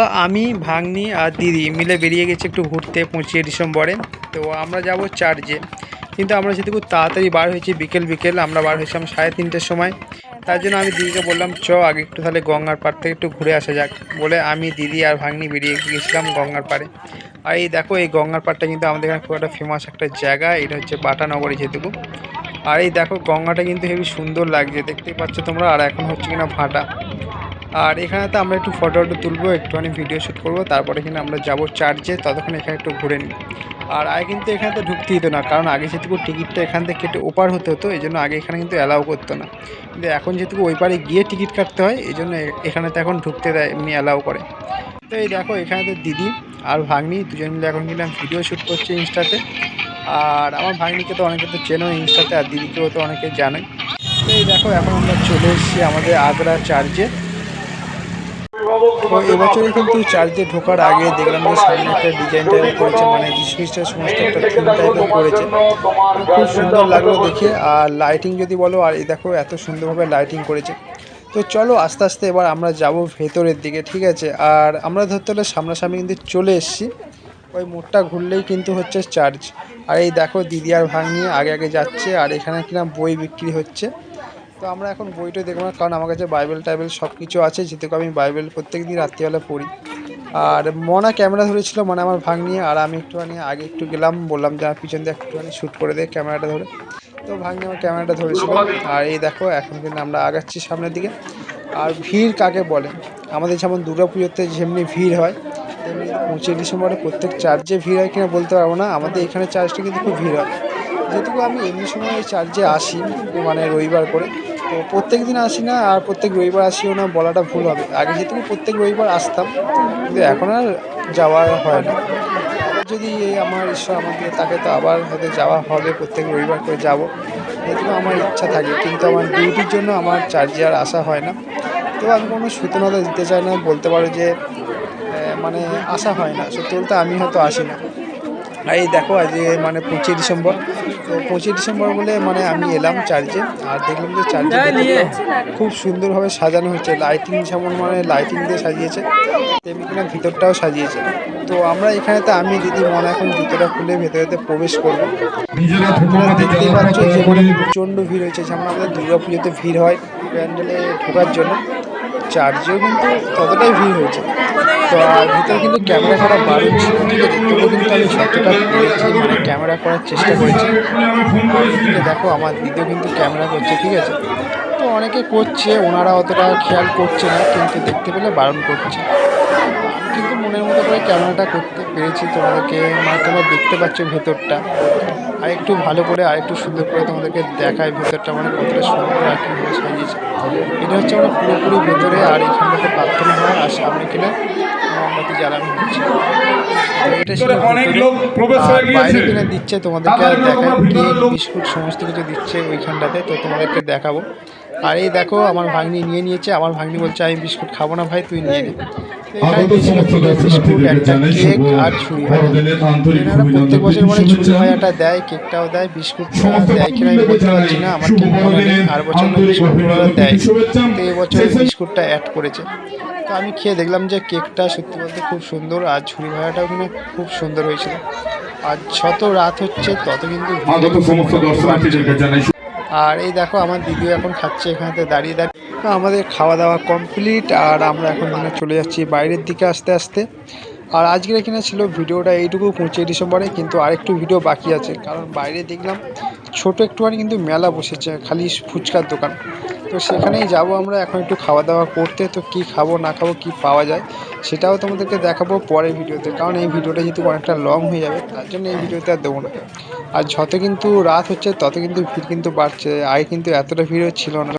আমি, ভাগ্নি আর দিদি মিলে বেরিয়ে গেছি একটু ঘুরতে পঁচিশে ডিসেম্বরে। তো আমরা যাব চার্জে কিন্তু আমরা খুব তাড়াতাড়ি বার হয়েছি, বিকেল বিকেল আমরা বার হয়েছিলাম সাড়ে তিনটের সময়। তার জন্য আমি দিদিকে বললাম, চ, আগে একটু তাহলে গঙ্গার পাড় থেকে একটু ঘুরে আসা যাক। বলে আমি, দিদি আর ভাগ্নি বেরিয়ে গেছিলাম গঙ্গার পাড়ে। আর এই দেখো, এই গঙ্গার পাড়টা কিন্তু আমাদের এখানে খুব একটা ফেমাস একটা জায়গা। এটা হচ্ছে বাটানগরে যেটুকু। আর এই দেখো, গঙ্গাটা কিন্তু হেবি সুন্দর লাগছে। দেখতেই পাচ্ছ তোমরা, আর এখন হচ্ছে কিনা ভাটা। আর এখানে তো আমরা একটু ফটো টটো তুলবো, একটুখানি ভিডিও শ্যুট করব, তারপরে কিন্তু আমরা যাব চার্চে ততক্ষণ এখানে একটু ঘুরে নিই। আর আগে কিন্তু এখানে তো ঢুকতে দিত না, কারণ আগে যেটুকু টিকিটটা এখান থেকে কেটে ওপার হতে হতো, এই জন্য আগে এখানে কিন্তু অ্যালাউ করতো না। কিন্তু এখন যেটুকু ওই পারে গিয়ে টিকিট কাটতে হয়, এই জন্য এখানে তো এখন ঢুকতে দেয়, এমনি অ্যালাউ করে। তো এই দেখো এখানে তো দিদি আর ভাগ্নি দুজন মিলে এখন কিন্তু ভিডিও শ্যুট করছে ইনস্টাতে। আর আমার ভাগ্নিকে তো অনেকে তো চেনো ইনস্টাতে, আর দিদিকেও তো অনেকে জানে। তো এই দেখো, এখন আমরা চলে এসেছি আমাদের আগ্রা চার্চে তো এবছরে কিন্তু চার্চে ঢোকার আগে দেখলাম যে সামনে একটা ডিজাইন টাইপের করেছে মানে যিশু খ্রিস্টের সমস্ত একটা থিম টাইপের করেছে। খুব সুন্দর লাগল দেখে। আর লাইটিং যদি বলো, আর এই দেখো এত সুন্দরভাবে লাইটিং করেছে। তো চলো আস্তে আস্তে এবার আমরা যাব ভেতরের দিকে, ঠিক আছে? আর আমরা ধরতে হলে সামনাসামনি কিন্তু চলে এসেছি। ওই মোড়টা ঘুরলেই কিন্তু হচ্ছে চার্চ আর এই দেখো দিদি আর ভাগ নিয়ে আগে আগে যাচ্ছে, আর এখানে কিনা বই বিক্রি হচ্ছে। তো আমরা এখন বইটা দেখব না, কারণ আমার কাছে বাইবেল টাইবেল সব কিছু আছে, যেহেতু আমি বাইবেল প্রত্যেক দিন রাত্রিবেলা পড়ি। আর মনা ক্যামেরা ধরেছিল মানে আমার ভাগ নিয়ে আর আমি একটুখানি আগে একটু গেলাম, বললাম যে আমার পিছন দিয়ে একটুখানি শ্যুট করে দে ক্যামেরাটা ধরে। তো ভাগ্নি আমার ক্যামেরাটা ধরেছিল, আর এই দেখো, এখন কিন্তু আমরা আগাচ্ছি সামনের দিকে। আর ভিড় কাকে বলে? আমাদের যেমন পুজোতে যেমনি ভিড় হয়, তেমনি পঁচিশে ডিসেম্বরে প্রত্যেক চার্চে ভিড় হয় কিনা বলতে পারব না, আমাদের এখানে চার্চটা কিন্তু খুব ভিড় হয়। যেটুকু আমি এমনি সময় চার্চে আসি মানে রবিবার করে তো প্রত্যেক দিন আসি না আর প্রত্যেক রবিবার আসিও না বলাটা ভুল হবে। আগে যেহেতু প্রত্যেক রবিবার আসতাম, কিন্তু এখন আর যাওয়া হয় না। যদি আমার ঈশ্বর আমাকে তাকে তো আবার হয়তো যাওয়া হবে, প্রত্যেক রবিবার করে যাব। যেহেতু আমার ইচ্ছা থাকে, কিন্তু আমার ডিউটির জন্য আমার চার্জে আর আসা হয় না। তো আমি কোনো সূচনাটা দিতে চাই না, বলতে পারো যে মানে আসা হয় না। সত্যি বলতে আমি হয়তো আসি না। এই দেখো আজ মানে পঁচিশে ডিসেম্বর। তো পঁচিশে ডিসেম্বর বলে মানে আমি এলাম চার্চে আর দেখলাম যে চার্চে খুব সুন্দরভাবে সাজানো হয়েছে লাইটিং যেমন মানে লাইটিং দিয়ে সাজিয়েছে তেমনি কিনা ভিতরটাও সাজিয়েছে। তো আমরা এখানে তো আমি দিদি মনে এখন ভিতরটা খুলে ভেতরেতে প্রবেশ করব। তোমরা দেখতেই পাচ্ছ যে মানে প্রচণ্ড ভিড় হয়েছে। যেমন আমাদের দুর্গা পুজোতে ভিড় হয় প্যান্ডেলে ঢোকার জন্য। চার্চেও কিন্তু ততটাই ভিড় হয়েছে। তো আর ভিতরে কিন্তু ক্যামেরা বারণ ছিল কিন্তু আমি পেরেছি মানে ক্যামেরা করার চেষ্টা করেছি। দেখো, আমার দিদিও কিন্তু ক্যামেরা করছে, ঠিক আছে? তো অনেকে করছে, ওনারা অতটা খেয়াল করছে না, কিন্তু দেখতে পেলে বারণ করছে। কিন্তু মনের মতো করে ক্যামেরাটা করতে পেরেছি, তোমাদেরকে মানে তোমরা দেখতে পাচ্ছ ভেতরটা। আর একটু ভালো করে, আর একটু সুন্দর করে তোমাদেরকে দেখায় ভেতরটা মানে কতটা সুন্দর আর কীভাবে সাজিয়েছে এটা হচ্ছে আমার পুরোপুরি ভেতরে, আর এখানটাতে প্রার্থনা হয়, আর সামনে কিনা মোমবাতি জ্বালানো হচ্ছে অনেক লোক প্রবেশ হয়ে গিয়েছে। দিচ্ছে তোমাদেরকে ভিতরে কেক বিস্কুট সমস্ত কিছু দিচ্ছে ওইখানটাতে তো তোমাদেরকে দেখাবো। আর এই দেখো আমার ভাগ্নি নিয়ে নিয়েছে। আমার ভাগ্নি বলছে আমি বিস্কুট খাব না ভাই তুই নিয়ে নে। কেক আর ছুরি। এনারা প্রত্যেক বছর মানে ছুরি। দেয় কেকটাও দেয় বিস্কুট দেয় কিনা আমি বলতে পারছি না আমার ঠিক মনে নেই আর বছর বিস্কুট দেয়। তো বিস্কুটটা অ্যাড করেছে। তো আমি খেয়ে দেখলাম যে কেকটা সত্যি বলতে খুব সুন্দর আর ঝুড়ি ভাজাটাও কিন্তু খুব সুন্দর হয়েছিল। আর যত রাত হচ্ছে তত কিন্তু আর এই দেখো আমার দিদিও এখন খাচ্ছে এখানেতে দাঁড়িয়ে দাঁড়িয়ে। আমাদের খাওয়া দাওয়া কমপ্লিট আর আমরা এখন কিনা চলে যাচ্ছি বাইরের দিকে আস্তে আস্তে। আর আজকের কিনা ছিল ভিডিওটা এইটুকু পঁচিশে ডিসেম্বরে কিন্তু আরেকটু ভিডিও বাকি আছে। কারণ বাইরে দেখলাম ছোট একটুখানি কিন্তু মেলা বসেছে খালি ফুচকার দোকান। তো সেখানেই যাব আমরা, এখন একটু খাওয়া দাওয়া করতে। তো কি খাব, না খাব, কি পাওয়া যায়, সেটাও তোমাদেরকে দেখাবো পরের ভিডিওতে। কারণ এই ভিডিওটা যেহেতু অনেকটা লং হয়ে যাবে, তার জন্য এই ভিডিওতে আর দেবো না। আর যত কিন্তু রাত হচ্ছে, তত কিন্তু ভিড় কিন্তু বাড়ছে। আগে কিন্তু এতটা ভিড়ও ছিল না।